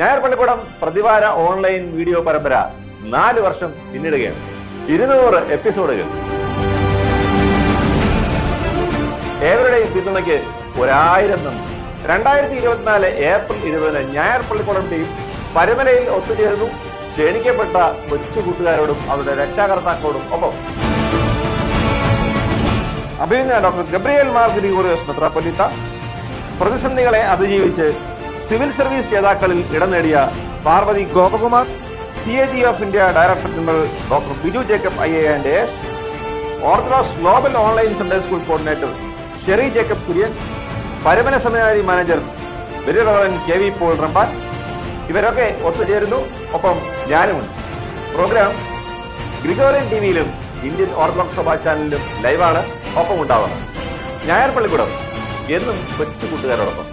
പള്ളിപ്പടം പ്രതിവാര online video പരമ്പര നാല് വർഷം പിന്നിടുകയാണ്. ഇരുന്നൂറ് എപ്പിസോഡുകൾ. ഏവരുടെയും പിന്തുണയ്ക്ക് ഒരായിരം നന്ദി. രണ്ടായിരത്തി ഇരുപത്തിനാല് ഏപ്രിൽ ഇരുപതിന് ഞായർ പള്ളിപ്പടം ടീം പരമലയിൽ ഒത്തുചേർന്നു ക്ഷണിക്കപ്പെട്ട കൊച്ചു കൂട്ടുകാരോടും അവരുടെ രക്ഷാകർത്താക്കളോടും ഒപ്പം. അഭിനന്ദ ഡോക്ടർ ഗബ്രിയേൽ മാർ ഗ്രിഗോറിയോസ് മെത്രാപ്പൊലിത്ത. പ്രതിസന്ധികളെ അതിജീവിച്ച് സിവിൽ സർവീസ് ജേതാക്കളിൽ ഇടം നേടിയ Parvathy Gopakumar C A G of India director general doctor Biju Jacob I A and S orthodox global online Sunday school coordinator Sherry Jacob Kurian പരമന seminary manager very reverend K V Paul Ramban ഇവരൊക്കെ ഒത്തുചേരുന്നു. ഒപ്പം ഞാനുമുണ്ട് programme Gregorian T വിയിലും Indian orthodox സഭാ ചാനലിലും ലൈവാണ്. ഒപ്പം ഉണ്ടാവുന്നത് ഞായർ പള്ളിക്കൂടം എന്നും കൊച്ചു കൂട്ടുകാരോടൊപ്പം.